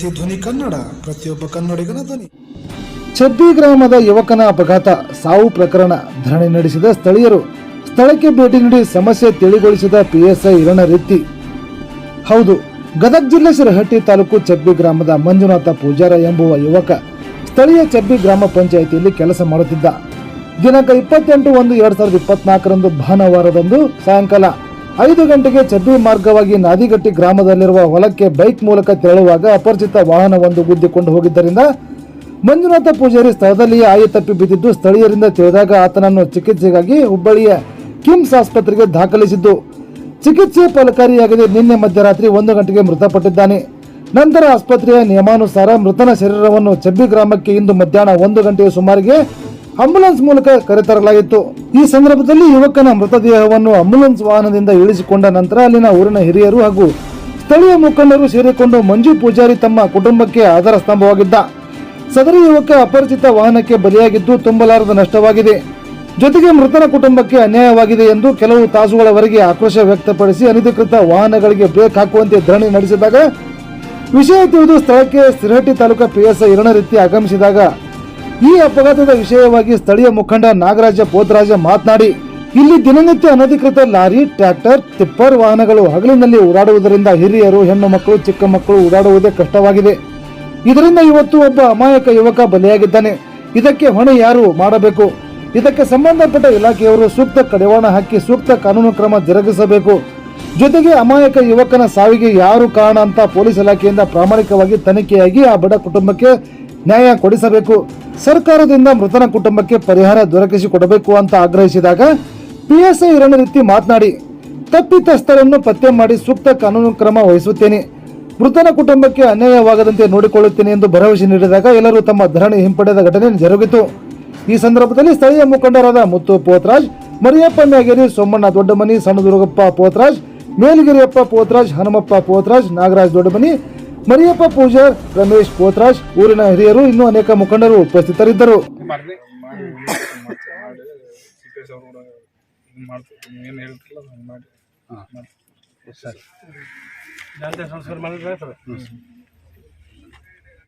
ಇದು ಧ್ವನಿ ಕನ್ನಡ, ಪ್ರತಿಯೊಬ್ಬ ಕನ್ನಡಿಗನ ಧ್ವನಿ. ಚಬ್ಬಿ ಗ್ರಾಮದ ಯುವಕನ ಅಪಘಾತ, ಸಾವು ಪ್ರಕರಣ ಧರಣಿ ನಡೆಸಿದ ಸ್ಥಳೀಯರು. ಸ್ಥಳಕ್ಕೆ ಭೇಟಿ ನೀಡಿ ಸಮಸ್ಯೆ ತಿಳಿಗೊಳಿಸಿದ ಪಿಎಸ್ಐ ರೀತಿ ಹೌದು, ಗದಗ ಜಿಲ್ಲೆ ಶಿರಹಟ್ಟಿ ತಾಲೂಕು ಚಬ್ಬಿ ಗ್ರಾಮದ ಮಂಜುನಾಥ ಪೂಜಾರ ಎಂಬುವ ಯುವಕ ಸ್ಥಳೀಯ ಚಬ್ಬಿ ಗ್ರಾಮ ಪಂಚಾಯಿತಿಯಲ್ಲಿ ಕೆಲಸ ಮಾಡುತ್ತಿದ್ದ. ದಿನಾಂಕ ಇಪ್ಪತ್ತೆಂಟು ಒಂದು ಎರಡ್ ಸಾವಿರದ ಇಪ್ಪತ್ನಾಲ್ಕರಂದು ಭಾನುವಾರದಂದು ಸಾಯಂಕಾಲ ಐದು ಗಂಟೆಗೆ ಚಬ್ಬಿ ಮಾರ್ಗವಾಗಿ ನಾದಿಗಟ್ಟಿ ಗ್ರಾಮದಲ್ಲಿರುವ ಹೊಲಕ್ಕೆ ಬೈಕ್ ಮೂಲಕ ತೆರಳುವಾಗ ಅಪರಿಚಿತ ವಾಹನವೊಂದು ಗುದ್ದಿಕೊಂಡು ಹೋಗಿದ್ದರಿಂದ ಮಂಜುನಾಥ ಪೂಜಾರಿ ಸ್ಥಳದಲ್ಲಿಯೇ ಆಯ ತಪ್ಪಿ ಬಿದ್ದಿದ್ದು ಸ್ಥಳೀಯರಿಂದ ತಿಳಿದಾಗ ಆತನನ್ನು ಚಿಕಿತ್ಸೆಗಾಗಿ ಹುಬ್ಬಳ್ಳಿಯ ಕಿಮ್ಸ್ ಆಸ್ಪತ್ರೆಗೆ ದಾಖಲಿಸಿದ್ದು. ಚಿಕಿತ್ಸೆ ಫಲಕಾರಿಯಾಗದೆ ನಿನ್ನೆ ಮಧ್ಯರಾತ್ರಿ ಒಂದು ಗಂಟೆಗೆ ಮೃತಪಟ್ಟಿದ್ದಾನೆ. ನಂತರ ಆಸ್ಪತ್ರೆಯ ನಿಯಮಾನುಸಾರ ಮೃತನ ಶರೀರವನ್ನು ಚಬ್ಬಿ ಗ್ರಾಮಕ್ಕೆ ಇಂದು ಮಧ್ಯಾಹ್ನ ಒಂದು ಗಂಟೆಯ ಸುಮಾರಿಗೆ ಆಂಬುಲೆನ್ಸ್ ಮೂಲಕ ಕರೆತರಲಾಗಿತ್ತು. ಈ ಸಂದರ್ಭದಲ್ಲಿ ಯುವಕನ ಮೃತದೇಹವನ್ನು ಆಂಬುಲೆನ್ಸ್ ವಾಹನದಿಂದ ಇಳಿಸಿಕೊಂಡ ನಂತರ ಅಲ್ಲಿನ ಊರಿನ ಹಿರಿಯರು ಹಾಗೂ ಸ್ಥಳೀಯ ಮುಖಂಡರು ಸೇರಿಕೊಂಡು ಮಂಜು ಪೂಜಾರಿ ತಮ್ಮ ಕುಟುಂಬಕ್ಕೆ ಆಧಾರ ಸ್ತಂಭವಾಗಿದ್ದ ಸದರಿ ಯುವಕ ಅಪರಿಚಿತ ವಾಹನಕ್ಕೆ ಬಲಿಯಾಗಿದ್ದು ತುಂಬಲಾರದ ನಷ್ಟವಾಗಿದೆ. ಜೊತೆಗೆ ಮೃತನ ಕುಟುಂಬಕ್ಕೆ ಅನ್ಯಾಯವಾಗಿದೆ ಎಂದು ಕೆಲವು ತಾಸುಗಳವರೆಗೆ ಆಕ್ರೋಶ ವ್ಯಕ್ತಪಡಿಸಿ ಅನಧಿಕೃತ ವಾಹನಗಳಿಗೆ ಬ್ರೇಕ್ ಹಾಕುವಂತೆ ಧರಣಿ ನಡೆಸಿದಾಗ ವಿಷಯ ತಿಳಿದು ಸ್ಥಳಕ್ಕೆ ಸಿರಹಟ್ಟಿ ತಾಲೂಕಾ ಪಿಎಸ್ಐ ರೀತಿ ಆಗಮಿಸಿದಾಗ ಈ ಅಪಘಾತದ ವಿಷಯವಾಗಿ ಸ್ಥಳೀಯ ಮುಖಂಡ ನಾಗರಾಜ ಬೋಧರಾಜ ಮಾತನಾಡಿ, ಇಲ್ಲಿ ದಿನನಿತ್ಯ ಅನಧಿಕೃತ ಲಾರಿ, ಟ್ರ್ಯಾಕ್ಟರ್, ಟಿಪ್ಪರ್ ವಾಹನಗಳು ಹಗಲಿನಲ್ಲಿ ಓಡಾಡುವುದರಿಂದ ಹಿರಿಯರು, ಹೆಣ್ಣು ಮಕ್ಕಳು, ಚಿಕ್ಕ ಮಕ್ಕಳು ಓಡಾಡುವುದೇ ಕಷ್ಟವಾಗಿದೆ. ಇದರಿಂದ ಇವತ್ತು ಒಬ್ಬ ಅಮಾಯಕ ಯುವಕ ಬಲಿಯಾಗಿದ್ದಾನೆ. ಇದಕ್ಕೆ ಹೊಣೆ ಯಾರು ಮಾಡಬೇಕು? ಇದಕ್ಕೆ ಸಂಬಂಧಪಟ್ಟ ಇಲಾಖೆಯವರು ಸೂಕ್ತ ಕಡಿವಾಣ ಹಾಕಿ ಸೂಕ್ತ ಕಾನೂನು ಕ್ರಮ ಜರುಗಿಸಬೇಕು. ಜೊತೆಗೆ ಅಮಾಯಕ ಯುವಕನ ಸಾವಿಗೆ ಯಾರು ಕಾರಣ ಅಂತ ಪೊಲೀಸ್ ಇಲಾಖೆಯಿಂದ ಪ್ರಾಮಾಣಿಕವಾಗಿ ತನಿಖೆಯಾಗಿ ಆ ಬಡ ಕುಟುಂಬಕ್ಕೆ ನ್ಯಾಯ ಕೊಡಿಸಬೇಕು. ಸರ್ಕಾರದಿಂದ ಮೃತನ ಕುಟುಂಬಕ್ಕೆ ಪರಿಹಾರ ದೊರಕಿಸಿಕೊಡಬೇಕು ಅಂತ ಆಗ್ರಹಿಸಿದಾಗ ಪಿಎಸ್ಐ ರೀತಿ ಮಾತನಾಡಿ, ತಪ್ಪಿತಸ್ಥರನ್ನು ಪತ್ತೆ ಮಾಡಿ ಸೂಕ್ತ ಕಾನೂನು ಕ್ರಮ ವಹಿಸುತ್ತೇನೆ. ಮೃತನ ಕುಟುಂಬಕ್ಕೆ ಅನ್ಯಾಯವಾಗದಂತೆ ನೋಡಿಕೊಳ್ಳುತ್ತೇನೆ ಎಂದು ಭರವಸೆ ನೀಡಿದಾಗ ಎಲ್ಲರೂ ತಮ್ಮ ಧರಣಿ ಹಿಂಪಡೆದ ಘಟನೆ ಜರುಗಿತು. ಈ ಸಂದರ್ಭದಲ್ಲಿ ಸ್ಥಳೀಯ ಮುಖಂಡರಾದ ಮುತ್ತು ಪೋತ್ರಾಜ್, ಮರಿಯಪ್ಪ ಮ್ಯಾಗೇರಿ, ಸೋಮಣ್ಣ ದೊಡ್ಡಮನಿ ಸಣ್ಣ ದುರ್ಗಪ್ಪ ಪೋತ್ರಾಜ್, ಮೇಲಗಿರಿಯಪ್ಪ ಪೋತ್ರಾಜ್, ಹನುಮಪ್ಪ ಪೋತ್ರಾಜ್, ನಾಗರಾಜ್ ದೊಡ್ಡಮನಿ ಮರಿಯಪ್ಪ ಪೂಜಾರ್ ರಮೇಶ್ ಪೋತ್ರಾಜ್ ಊರಿನ ಹಿರಿಯರು ಇನ್ನೂ ಅನೇಕ ಮುಖಂಡರು ಉಪಸ್ಥಿತರಿದ್ದರು. ಮಾಡ್ತೀವಿ